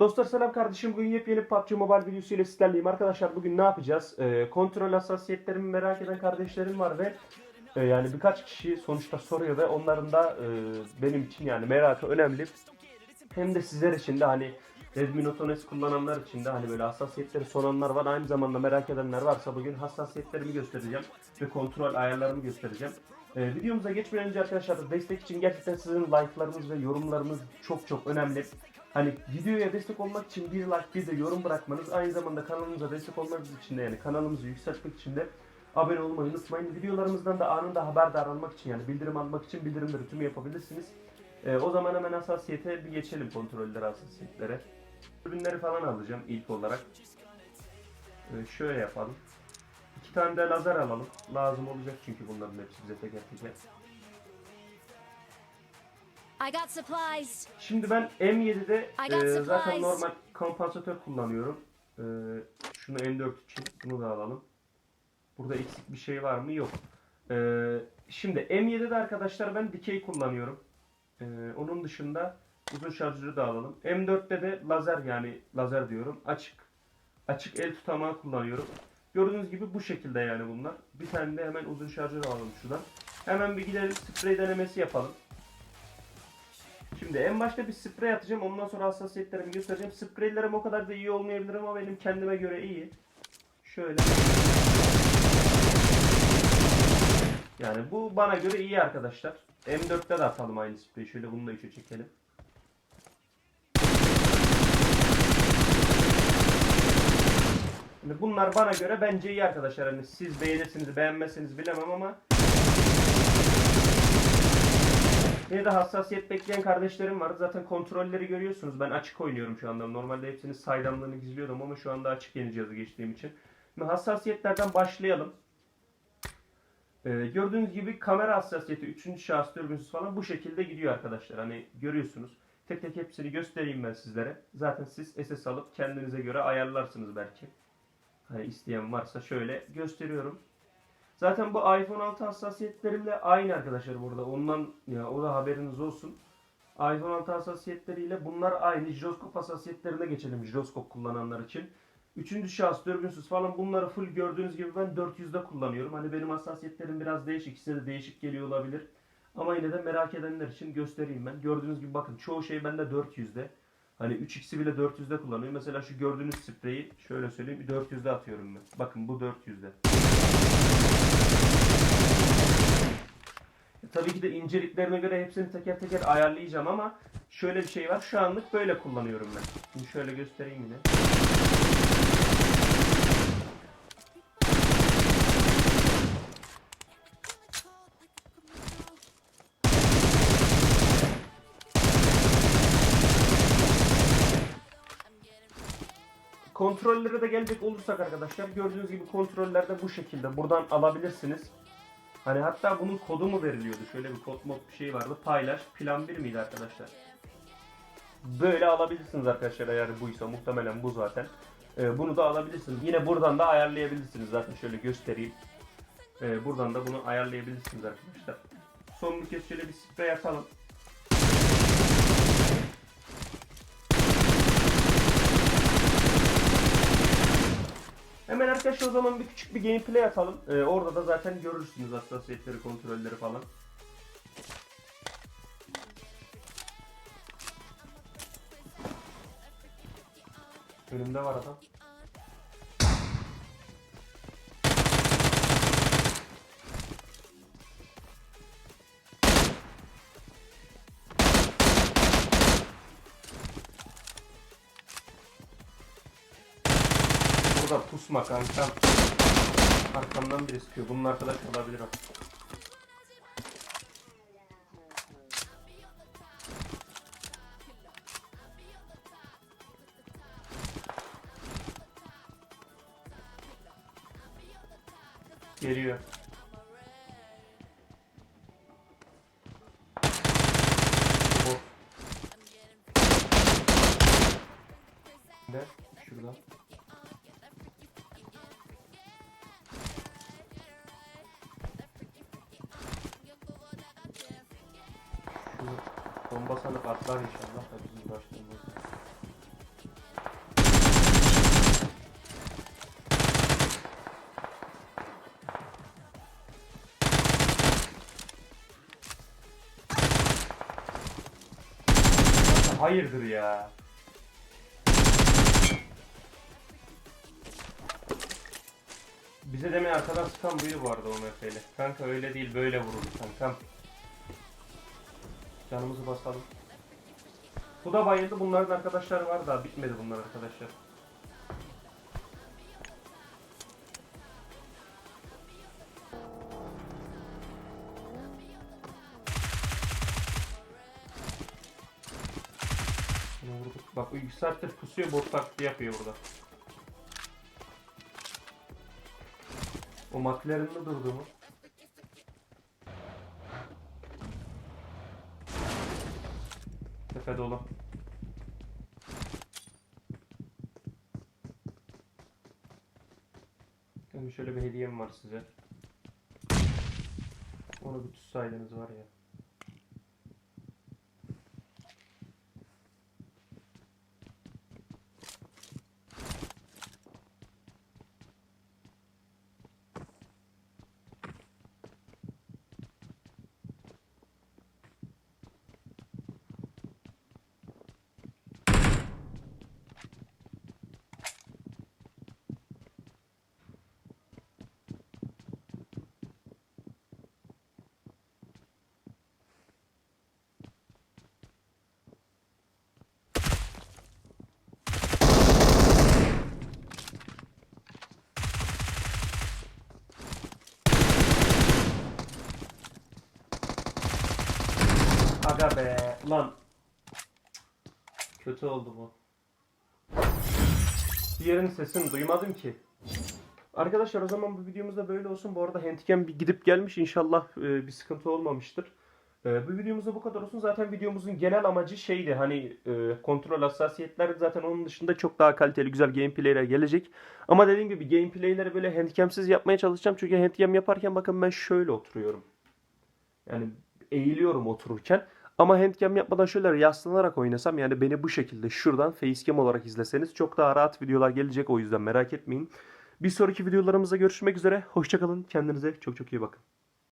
Dostlar selam kardeşim. Bugün yepyeni PUBG Mobile videosu ile sizlerleyim. Arkadaşlar bugün ne yapacağız? Ee, kontrol hassasiyetlerimi merak eden kardeşlerim var ve e, yani birkaç kişi sonuçta soruyor ve onların da e, benim için yani merakı önemli. Hem de sizler için de hani Redmi Note 10 S kullananlar için de hani böyle hassasiyetleri soranlar var. Aynı zamanda merak edenler varsa bugün hassasiyetlerimi göstereceğim ve kontrol ayarlarımı göstereceğim. Ee, videomuza geçmeden önce arkadaşlar destek için gerçekten sizin like'larınız ve yorumlarınız çok çok önemli. Hani videoya destek olmak için bir like bir de yorum bırakmanız aynı zamanda kanalımıza destek olmanız için de yani kanalımızı yükseltmek için de abone olmayı unutmayın. Videolarımızdan da anında haberdar olmak için yani bildirim almak için bildirimleri tüm yapabilirsiniz. Ee, o zaman hemen hassasiyete bir geçelim kontroller hassasiyetlere. Ürünleri falan alacağım ilk olarak. Ee, şöyle yapalım. İki tane de lazer alalım. Lazım olacak çünkü bunların hepsi bize teker teker. I got supplies. Şimdi ben M7'de I got e, zaten normal kompansatör kullanıyorum. E, şunu M4 için bunu da alalım. Burada eksik bir şey var mı? Yok. E, şimdi M7'de arkadaşlar ben dikey kullanıyorum. E, onun dışında uzun şarjörü de alalım. M4'te de lazer yani lazer diyorum. Açık açık el tutamağı kullanıyorum. Gördüğünüz gibi bu şekilde yani bunlar. Bir tane de hemen uzun şarjör alalım şuradan. Hemen bir gidelim sprey denemesi yapalım. Şimdi en başta bir sprey atacağım. Ondan sonra hassasiyetlerimi göstereceğim. Spreylerim o kadar da iyi olmayabilir ama benim kendime göre iyi. Şöyle. Yani bu bana göre iyi arkadaşlar. M4'te de atalım aynı spreyi. Şöyle bunu da üçe çekelim. Şimdi bunlar bana göre bence iyi arkadaşlar. Hani siz beğenirsiniz beğenmezsiniz bilemem ama Yine de hassasiyet bekleyen kardeşlerim var. Zaten kontrolleri görüyorsunuz. Ben açık oynuyorum şu anda. Normalde hepsinin saydamlığını gizliyordum ama şu anda açık yeni cihazı geçtiğim için. Şimdi hassasiyetlerden başlayalım. Ee, gördüğünüz gibi kamera hassasiyeti 3. şahıs dürbünsüz falan bu şekilde gidiyor arkadaşlar. Hani görüyorsunuz. Tek tek hepsini göstereyim ben sizlere. Zaten siz SS alıp kendinize göre ayarlarsınız belki. Hani isteyen varsa şöyle gösteriyorum. Zaten bu iPhone 6 hassasiyetlerimle aynı arkadaşlar burada. Ondan ya o da haberiniz olsun. iPhone 6 hassasiyetleriyle bunlar aynı. Jiroskop hassasiyetlerine geçelim jiroskop kullananlar için. Üçüncü şahıs dürbünsüz falan bunları full gördüğünüz gibi ben 400'de kullanıyorum. Hani benim hassasiyetlerim biraz değişik. İkisi de değişik geliyor olabilir. Ama yine de merak edenler için göstereyim ben. Gördüğünüz gibi bakın çoğu şey bende 400'de. Hani 3x'i bile 400'de kullanıyor. Mesela şu gördüğünüz spreyi şöyle söyleyeyim 400'de atıyorum ben. Bakın bu 400'de. E, Tabii ki de inceliklerine göre hepsini teker teker ayarlayacağım ama şöyle bir şey var. Şu anlık böyle kullanıyorum ben. Şimdi şöyle göstereyim yine. Kontrollere de gelecek olursak arkadaşlar gördüğünüz gibi kontroller de bu şekilde buradan alabilirsiniz. Hani hatta bunun kodu mu veriliyordu? Şöyle bir kod mod bir şey vardı. Paylaş. Plan 1 miydi arkadaşlar? Böyle alabilirsiniz arkadaşlar eğer buysa. Muhtemelen bu zaten. Ee, bunu da alabilirsiniz. Yine buradan da ayarlayabilirsiniz. Zaten şöyle göstereyim. Ee, buradan da bunu ayarlayabilirsiniz arkadaşlar. Son bir kez şöyle bir sprey atalım. Hemen arkadaşlar o zaman bir küçük bir gameplay atalım. Ee, orada da zaten görürsünüz hassasiyetleri, kontrolleri falan. Önümde var adam. Burada pusma kankam. Arkamdan biri sıkıyor. Bunun arkadaş olabilir o. Geliyor. Şurada. inşallah patlar inşallah da bizim başlığımız. Hayırdır ya. Bize demin arkadan sıkan buydu bu arada o mesele. Kanka öyle değil böyle vurur kankam. Canımızı basalım. Bu da bayıldı. Bunların arkadaşları var daha bitmedi bunlar arkadaşlar. Bak saattir pusuyor bot taklidi yapıyor burada. O McLaren'da durdu mu? Tepe dolu. Şöyle bir hediyem var size. Onu bir tutsaydınız var ya. Aga be. Lan. Kötü oldu bu. Diğerinin sesini duymadım ki. Arkadaşlar o zaman bu videomuzda böyle olsun. Bu arada Handicam bir gidip gelmiş. İnşallah e, bir sıkıntı olmamıştır. E, bu videomuzda bu kadar olsun. Zaten videomuzun genel amacı şeydi. Hani e, kontrol hassasiyetler zaten onun dışında çok daha kaliteli güzel gameplay'ler gelecek. Ama dediğim gibi gameplay'leri böyle handicamsiz yapmaya çalışacağım. Çünkü handicam yaparken bakın ben şöyle oturuyorum. Yani eğiliyorum otururken. Ama handcam yapmadan şöyle yaslanarak oynasam yani beni bu şekilde şuradan facecam olarak izleseniz çok daha rahat videolar gelecek o yüzden merak etmeyin. Bir sonraki videolarımızda görüşmek üzere. Hoşçakalın. Kendinize çok çok iyi bakın.